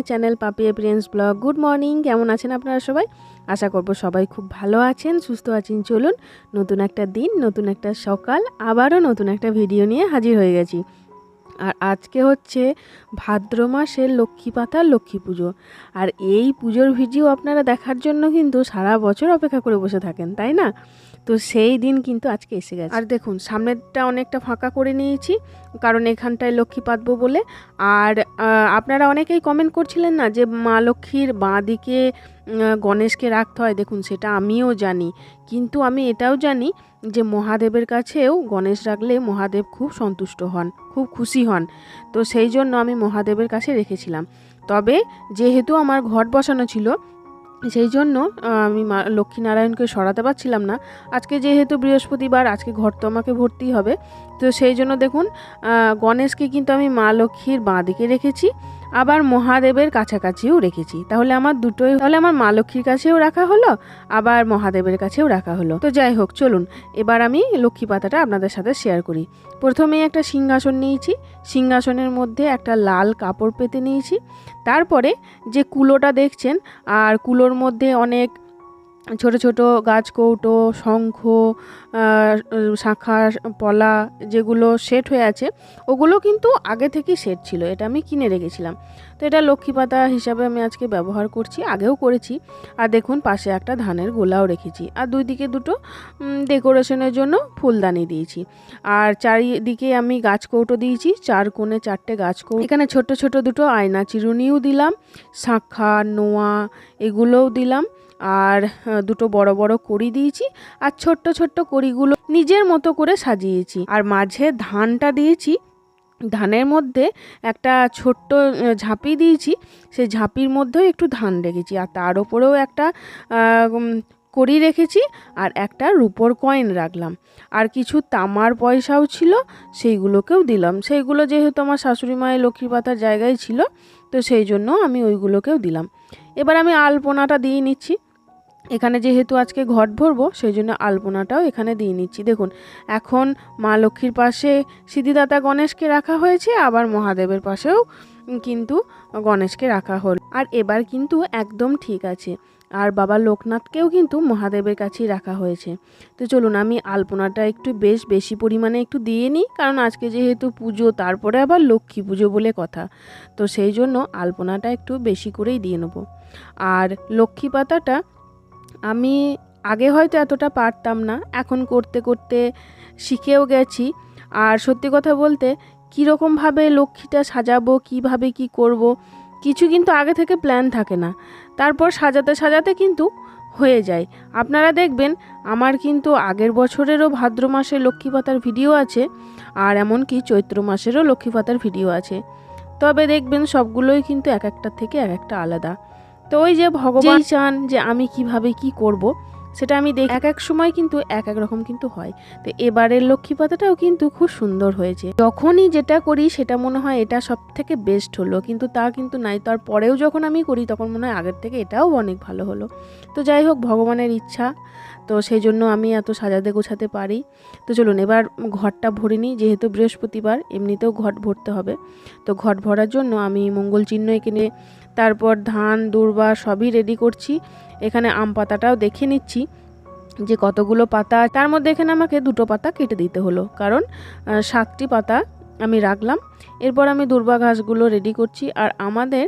My channel পাপি এপ্রিয়েন্স blog. Good morning, কেমন আছেন আপনারা সবাই? আশা করব সবাই খুব ভালো আছেন, সুস্থ আছেন। চলুন, নতুন একটা দিন, নতুন একটা সকাল, আবারও নতুন একটা ভিডিও নিয়ে হাজির হয়ে গেছি। আর আজকে হচ্ছে ভাদ্র মাসের লক্ষ্মী পাতার লক্ষ্মী পুজো। আর এই পুজোর ভিডিও আপনারা দেখার জন্য কিন্তু সারা বছর অপেক্ষা করে বসে থাকেন, তাই না? তো সেই দিন কিন্তু আজকে এসে গেছে। আর দেখুন, সামনেরটা অনেকটা ফাঁকা করে নিয়েছি, কারণ এখানটায় লক্ষ্মী পাতবো বলে। আর আপনারা অনেকেই কমেন্ট করছিলেন না যে মা লক্ষ্মীর বাঁ দিকে গণেশকে রাখতে হয়। দেখুন, সেটা আমিও জানি। কিন্তু আমি এটাও জানি যে মহাদেবের কাছেও গণেশ রাখলে মহাদেব খুব সন্তুষ্ট হন, খুব খুশি হন। তো সেই জন্য আমি মহাদেবের কাছে রেখেছিলাম। তবে যেহেতু আমার ঘট বসানো ছিল সেই জন্য আমি মা লক্ষ্মীনারায়ণকে সরাতে পারছিলাম না। আজকে যেহেতু বৃহস্পতিবার, আজকে ঘর তো আমাকে ভর্তি হবে। তো সেই জন্য দেখুন গণেশকে কিন্তু আমি মা লক্ষ্মীর বাঁ দিকে রেখেছি। আবার মহাদেবের কাছাকাছিও রেখেছি। তাহলে আমার দুটোই তাহলে আমার মা লক্ষ্মীর কাছেও রাখা হলো, আবার মহাদেবের কাছেও রাখা হলো। তো যাই হোক, চলুন, এবার আমি লক্ষ্মী পাতাটা আপনাদের সাথে শেয়ার করি। প্রথমে একটা সিংহাসন নিয়েছি। সিংহাসনের মধ্যে একটা লাল কাপড় পেতে নিয়েছি। তারপরে যে কুলোটা দেখছেন, আর কুলোর মধ্যে অনেক ছোট ছোট গাছ কৌটো, শঙ্খ শাঁখা, পলা যেগুলো সেট হয়ে আছে, ওগুলো কিন্তু আগে থেকেই সেট ছিল, এটা আমি কিনে রেখেছিলাম। তো এটা লক্ষ্মী পাতা হিসাবে আমি আজকে ব্যবহার করছি, আগেও করেছি। আর দেখুন, পাশে একটা ধানের গোলাও রেখেছি। আর দুই দিকে দুটো ডেকোরেশনের জন্য ফুলদানি দিয়েছি। আর চারিদিকে আমি গাছ কৌটো দিয়েছি, চার কোণে চারটে গাছ কৌটো। এখানে ছোট ছোট দুটো আয়না চিরুনিও দিলাম, শাঁখা, নোয়া এগুলোও দিলাম। আর দুটো বড় বড় কড়ি দিয়েছি আর ছোট্ট ছোট্ট কড়িগুলো নিজের মতো করে সাজিয়েছি। আর মাঝে ধানটা দিয়েছি, ধানের মধ্যে একটা ছোট্ট ঝাঁপি দিয়েছি, সেই ঝাঁপির মধ্যেও একটু ধান রেখেছি। আর তার ওপরেও একটা কড়ি রেখেছি আর একটা রুপোর কয়েন রাখলাম। আর কিছু তামার পয়সাও ছিল, সেইগুলোকেও দিলাম। সেইগুলো যেহেতু আমার শাশুড়ি মায়ের লক্ষ্মী পাতার জায়গায় ছিল, তো সেই জন্য আমি ওইগুলোকেও দিলাম। এবার আমি আলপনাটা দিয়ে নিচ্ছি। এখানে যেহেতু আজকে ঘট ভরবো সেই জন্য আলপনাটাও এখানে দিয়ে নিচ্ছি। দেখুন, এখন মা লক্ষ্মীর পাশে সিদ্ধিদাতা গণেশকে রাখা হয়েছে, আবার মহাদেবের পাশেও কিন্তু গণেশকে রাখা হল। আর এবার কিন্তু একদম ঠিক আছে। আর বাবা লোকনাথকেও কিন্তু মহাদেবের কাছেই রাখা হয়েছে। তো চলুন, আমি আলপনাটা একটু বেশ বেশি পরিমাণে একটু দিয়ে নিই, কারণ আজকে যেহেতু পুজো, তারপরে আবার লক্ষ্মী পুজো বলে কথা। তো সেই জন্য আলপনাটা একটু বেশি করেই দিয়ে নেব। আর লক্ষ্মী পাতাটা আমি আগে হয়তো এতটা পারতাম না, এখন করতে করতে শিখেও গেছি। আর সত্যি কথা বলতে, কীরকমভাবে লক্ষ্মীটা সাজাবো, কীভাবে কি করব, কিছু কিন্তু আগে থেকে প্ল্যান থাকে না। তারপর সাজাতে সাজাতে কিন্তু হয়ে যায়। আপনারা দেখবেন, আমার কিন্তু আগের বছরেরও ভাদ্র মাসে লক্ষ্মী পাতার ভিডিও আছে, আর এমনকি চৈত্র মাসেরও লক্ষ্মী পাতার ভিডিও আছে। তবে দেখবেন সবগুলোই কিন্তু এক একটা থেকে এক একটা আলাদা। তো ওই যে ভগবান চান যে আমি কীভাবে কি করব সেটা আমি দেখি। এক এক সময় কিন্তু এক এক রকম কিন্তু হয়। তো এবারের লক্ষ্মী পাতাটাও কিন্তু খুব সুন্দর হয়েছে। যখনই যেটা করি সেটা মনে হয় এটা সব থেকে বেস্ট হলো। কিন্তু তা কিন্তু নাই। তারপরেও যখন আমি করি তখন মনে হয় আগের থেকে এটাও অনেক ভালো হলো। তো যাই হোক ভগবানের ইচ্ছা। তো সেই জন্য আমি এত সাজাতে গোছাতে পারি। তো চলুন, এবার ঘরটা ভরে নিই, যেহেতু বৃহস্পতিবার, এমনিতেও ঘট ভরতে হবে। তো ঘট ভরার জন্য আমি মঙ্গল চিহ্ন এখানে তারপর ধান, দূর্বা সবই রেডি করছি। এখানে আম পাতাটাও দেখে নিচ্ছি যে কতগুলো পাতা তার মধ্যে এখানে আমাকে দুটো পাতা কেটে দিতে হলো। কারণ সাতটি পাতা আমি রাখলাম। এরপর আমি দূর্বা ঘাসগুলো রেডি করছি। আর আমাদের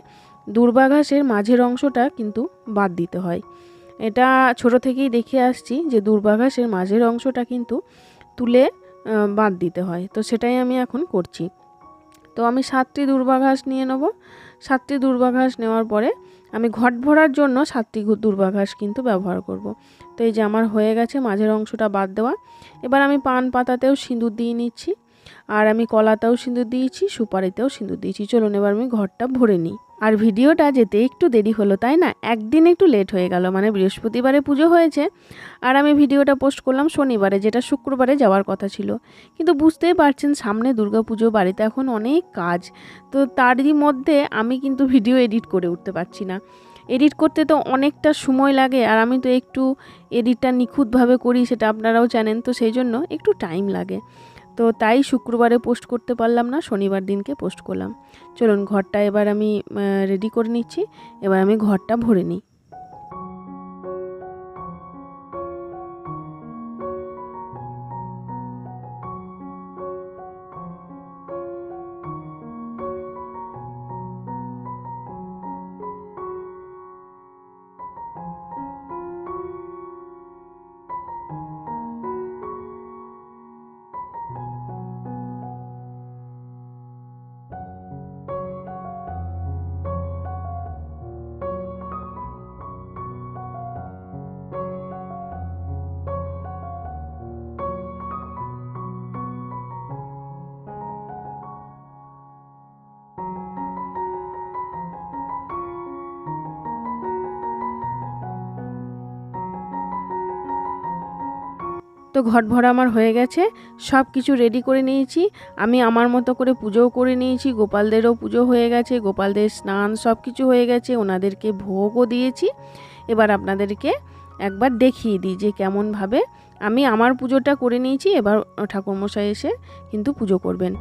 দূর্বা ঘাসের মাঝের অংশটা কিন্তু বাদ দিতে হয়। এটা ছোট থেকেই দেখে আসছি যে দূর্বা ঘাসের মাঝের অংশটা কিন্তু তুলে বাদ দিতে হয়। তো সেটাই আমি এখন করছি। তো আমি সাতটি দূর্বা ঘাস নিয়ে নেব। সাতটি দূর্বাঘাস নেওয়ার পরে আমি ঘট ভরার জন্য সাতটি দূর্বাঘাস কিন্তু ব্যবহার করব। তো এই যে আমার হয়ে গেছে মাঝের অংশটা বাদ দেওয়া। এবার আমি পান পাতাতেও সিঁদুর দিয়ে নিচ্ছি। আর আমি কলাতেও সিঁদুর দিয়েছি, সুপারিতেও সিঁদুর দিয়েছি। চলুন এবার আমি ঘরটা ভরে নিই। আর ভিডিওটা যেতে একটু দেরি হলো, তাই না? একদিন একটু লেট হয়ে গেল মানে বৃহস্পতিবারে পুজো হয়েছে। আর আমি ভিডিওটা পোস্ট করলাম শনিবারে, যেটা শুক্রবারে যাওয়ার কথা ছিল। কিন্তু বুঝতেই পারছেন, সামনে দুর্গাপুজো, বাড়িতে এখন অনেক কাজ। তো তারই মধ্যে আমি কিন্তু ভিডিও এডিট করে উঠতে পারছি না। এডিট করতে তো অনেকটা সময় লাগে, আর আমি তো একটু এডিটটা নিখুঁতভাবে করি, সেটা আপনারাও জানেন। তো সেই জন্য একটু টাইম লাগে। তো তাই শুক্রবারে পোস্ট করতে পারলাম না, শনিবার দিনকে পোস্ট করলাম। চলুন, ঘরটা এবার আমি রেডি করে নিচ্ছি। এবার আমি ঘরটা ভরে নিই। তো ঘট ভরা আমার হয়ে গেছে, সব কিছু রেডি করে নিয়েছি। আমি আমার মতো করে পুজোও করে নিয়েছি, গোপালদেরও পুজো হয়ে গেছে, গোপালদের স্নান সব কিছু হয়ে গেছে, ওনাদেরকে ভোগও দিয়েছি। এবার আপনাদেরকে একবার দেখিয়ে দিই যে কেমনভাবে আমি আমার পুজোটা করে নিয়েছি, এবার ঠাকুরমশাই এসে কিন্তু পুজো করবেন।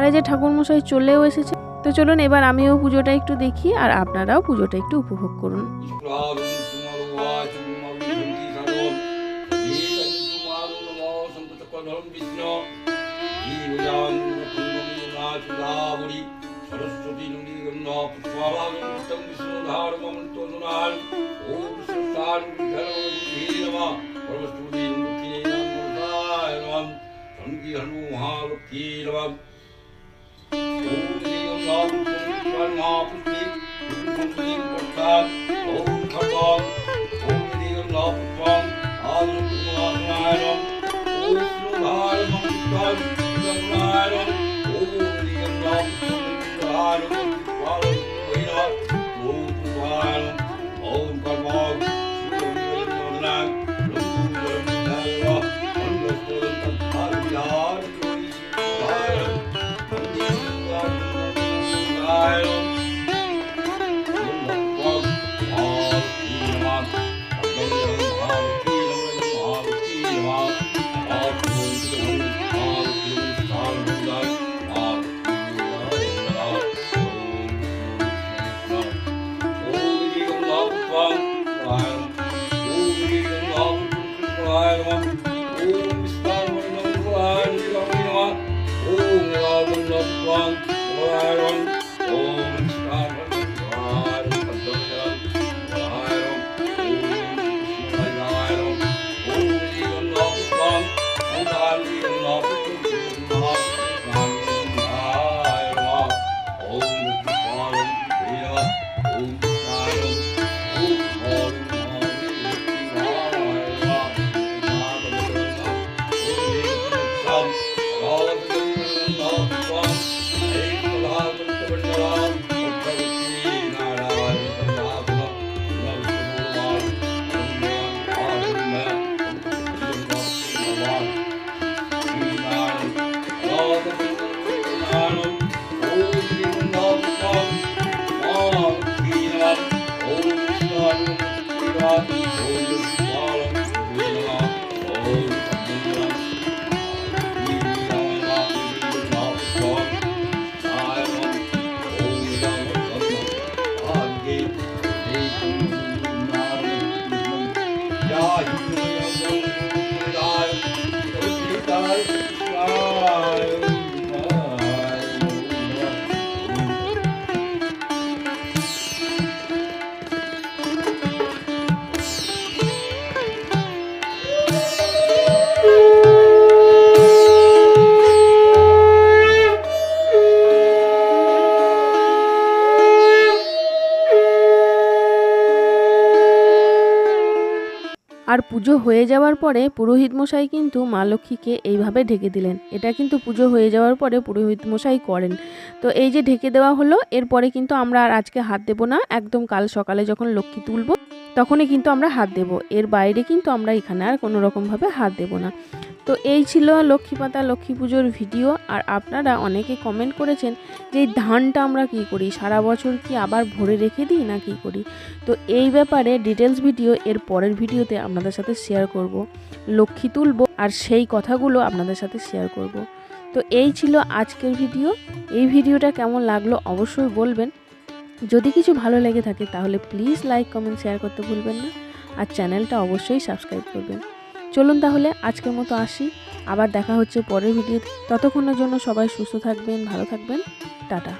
আর এই যে ঠাকুরমশাই চলেও এসেছে, তো চলুন এবার আমিও পুজোটা একটু দেখি আর আপনারাও পুজোটা একটু উপভোগ করুন। Saraswati องวันงอคุณทิพย์คุณคุณทิพย์คุณทานโอ้คุณขบองคุณดีคุณหลอกคุณฟองอ๋อคุณมอคุณนายลง one, one. আর পুজো হয়ে যাওয়ার পরে পুরোহিত মশাই কিন্তু মা লক্ষ্মীকে এইভাবে ঢেকে দিলেন। এটা কিন্তু পুজো হয়ে যাওয়ার পরে পুরোহিত মশাই করেন। তো এই যে ঢেকে দেওয়া হলো, এরপরে কিন্তু আমরা আর আজকে হাত দেবো না। একদম কাল সকালে যখন লক্ষ্মী তুলব, তখনই কিন্তু আমরা হাত দেব। এর বাইরে কিন্তু আমরা এখানে আর কোনো রকমভাবে হাত দেব না। তো এই ছিল লক্ষ্মীপাতা লক্ষ্মী পুজোর ভিডিও। আর আপনারা অনেকে কমেন্ট করেছেন যে ধানটা আমরা কি করি? সারা বছর কি আবার ভরে রেখে দিই না কি করি? তো এই ব্যাপারে ডিটেলস ভিডিও এর পরের ভিডিওতে আপনাদের সাথে শেয়ার করব। লক্ষ্মী তুলব আর সেই কথাগুলো আপনাদের সাথে শেয়ার করব। তো এই ছিল আজকের ভিডিও এই ভিডিওটা কেমন লাগল অবশ্যই বলবেন। যদি কিছু ভালো লেগে থাকে তাহলে প্লিজ লাইক কমেন্ট শেয়ার করতে ভুলবেন না। আর চ্যানেলটা অবশ্যই সাবস্ক্রাইব করবেন। চলুন তাহলে আজকের মতো আসি। আবার দেখা হচ্ছে পরের ভিডিওতে। ততক্ষণের জন্য সবাই সুস্থ থাকবেন, ভালো থাকবেন। টাটা।